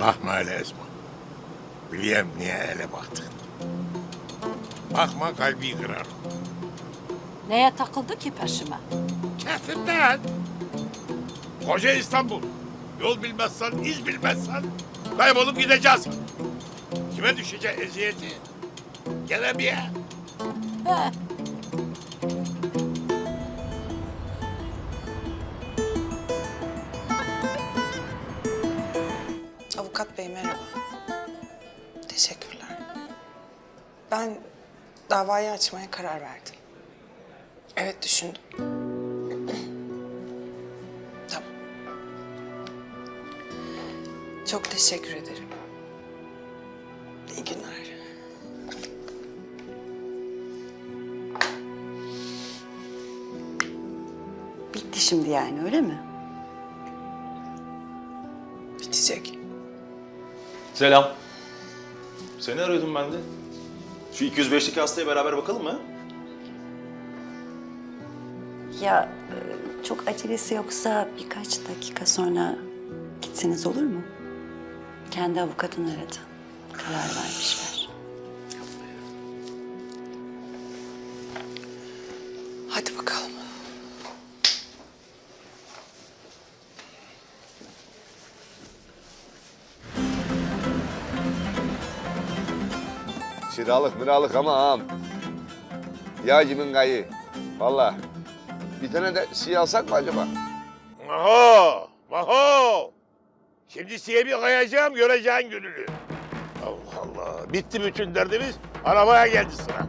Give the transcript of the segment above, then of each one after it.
Bakma öyle Esma. Bileyim niye ele baktın. Bakma kalbi kırar. Neye takıldı ki peşime? Kefinden. Koca İstanbul. Yol bilmezsen, iz bilmezsen kaybolup gideceğiz. Kime düşecek eziyeti? Yer. He, Ben davayı açmaya karar verdim. Evet düşündüm. tamam. Çok teşekkür ederim. İyi günler. Bitti şimdi yani öyle mi? Bitecek. Selam. Seni arıyordum ben de. Şu 205'teki hastaya beraber bakalım mı? Ya e, çok acelesi yoksa birkaç dakika sonra gitseniz olur mu? Kendi avukatını aradı. Karar vermişler. Kiralık miralık ama ağam. Yağcımın kayı. Valla. Bir tane de siyah alsak mı acaba? Maho! Maho! Şimdi size bir kayacağım, göreceğin gününü. Allah Allah. Bitti bütün derdimiz. Arabaya geldi sıra.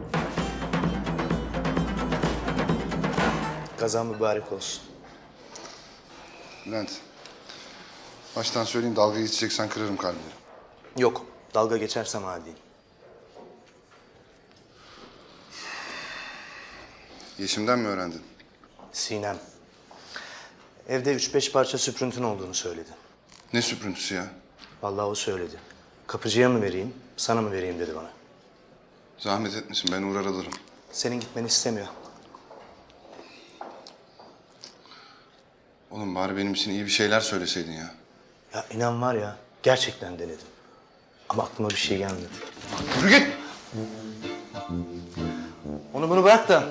Kazan mübarek olsun. Bülent. Baştan söyleyeyim dalga geçeceksen kırarım kalbini. Yok, dalga geçersem adi. Yeşim'den mi öğrendin? Sinem. Evde üç beş parça süprüntün olduğunu söyledi. Ne süprüntüsü ya? Vallahi o söyledi. Kapıcıya mı vereyim, sana mı vereyim dedi bana. Zahmet etmesin ben uğrar alırım. Senin gitmeni istemiyor. Oğlum bari benim için iyi bir şeyler söyleseydin ya. Ya inan var ya, gerçekten denedim. Ama aklıma bir şey gelmedi. Yürü git! Onu bunu bırak da.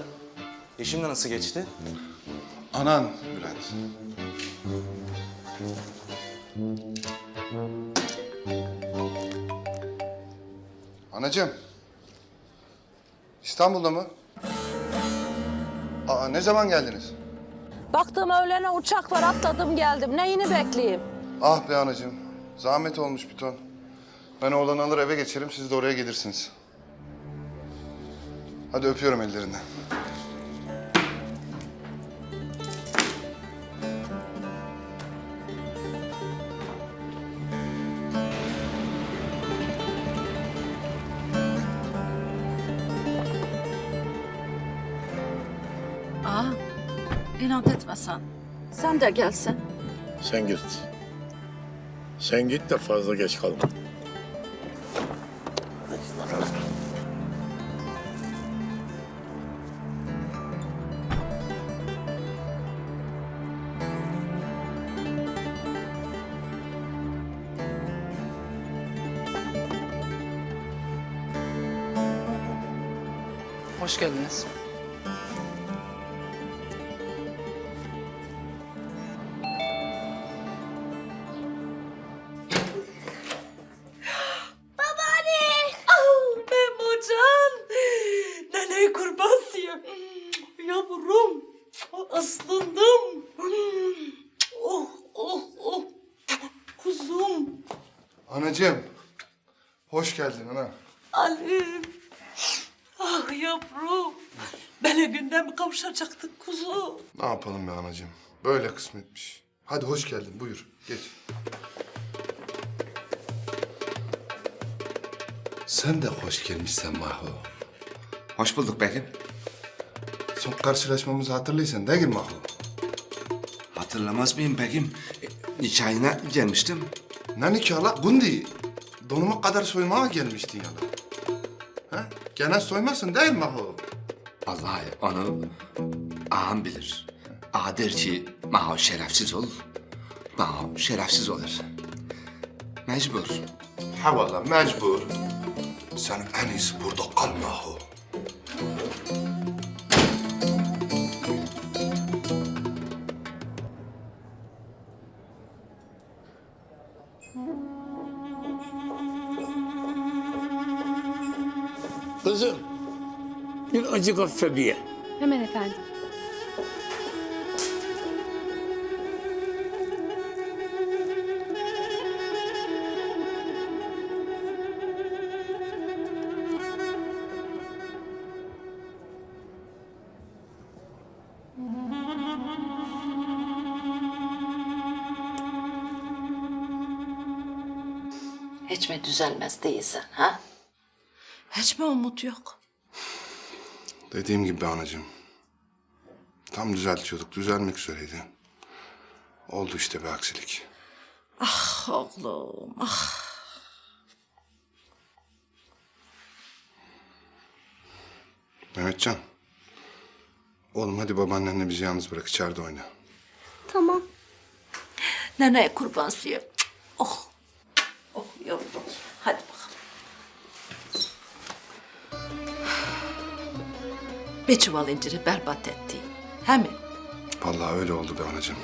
Yeşim'le nasıl geçti? Anan Bülent. Anacığım. İstanbul'da mı? Aa ne zaman geldiniz? Baktım öğlene uçak var atladım geldim. Neyini bekleyeyim? Ah be anacığım. Zahmet olmuş bir ton. Ben oğlanı alır eve geçerim, siz de oraya gelirsiniz. Hadi öpüyorum ellerinden. İnat etmesen. Sen de gelsen. Sen git. Sen git de fazla geç kalma. Hoş geldiniz. Yavrum. Aslandım. Oh oh oh. Kuzum. Anacığım. Hoş geldin ana. Alim. Ah yavrum. Böyle günden mi kavuşacaktık kuzu? Ne yapalım be anacığım? Böyle kısmetmiş. Hadi hoş geldin, buyur. Geç. Sen de hoş gelmişsin Maho. Hoş bulduk Bekir. Son karşılaşmamızı hatırlıyorsun değil mi Maho? Hatırlamaz mıyım Begim? E, nikahına gelmiştim. Ne nikahı la? Gundi. Donuma kadar soymaya gelmiştin ya da. Ha? Gene soymasın değil mi Maho? Vallahi onu ağam bilir. Ağa der ki Maho şerefsiz ol. Maho şerefsiz olur. Mecbur. Ha valla mecbur. Sen en iyisi burada kal Maho. Kızım, bir acı kahve bir ye. Hemen efendim. Hiç mi düzelmez değilsen ha? Hiç mi umut yok? Dediğim gibi anacığım. Tam düzeltiyorduk, düzelmek üzereydi. Oldu işte bir aksilik. Ah oğlum ah. Mehmetcan. Oğlum hadi babaannenle bizi yalnız bırak içeride oyna. Tamam. Neneye kurban suyu. Oh. Oh Bir çuval inciri berbat etti. He mi? Vallahi öyle oldu be anacığım.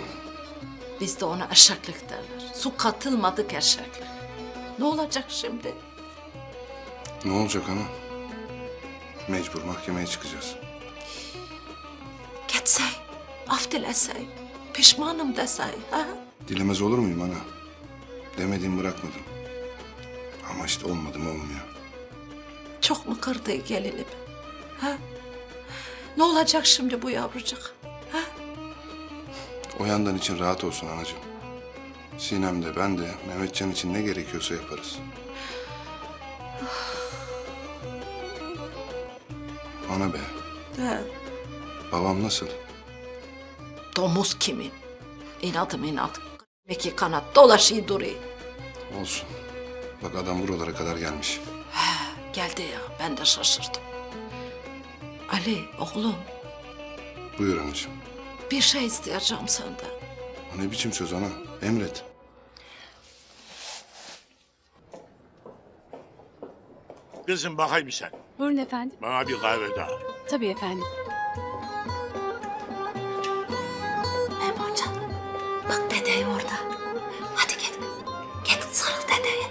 Bizde ona eşeklik derler. Su katılmadık eşeklik. Ne olacak şimdi? Ne olacak ana? Mecbur mahkemeye çıkacağız. Getsey, af dilesey, pişmanım desey. Ha? Dilemez olur muyum ana? Demediğimi bırakmadım. Ama işte olmadı mı olmuyor. Çok mu kırdı gelinimi? Ha? Ne olacak şimdi bu yavrucak? Ha? O yandan için rahat olsun anacığım. Sinem de ben de Mehmetcan için ne gerekiyorsa yaparız. Ana be, Ha. babam nasıl? Domuz kimin? İnadım inat. İki kanat dolaşıyor duruyor. Olsun. Bak adam buralara kadar gelmiş. Geldi ya ben de şaşırdım. Ali oğlum Buyur anacığım. bir şey isteyeceğim senden. O ne biçim söz ana? Emret. Kızım bakayım sen. Buyurun efendim. Bana bir kahve daha. Tabii efendim. Memocan bak dedeyi orada. Hadi git. Git sarıl dedeye.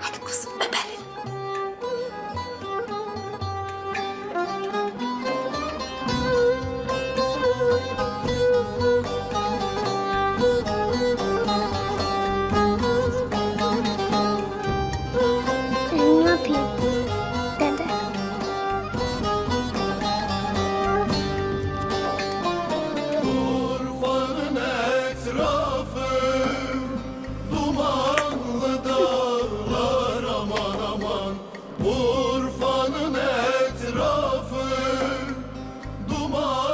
Hadi kızım öpelim.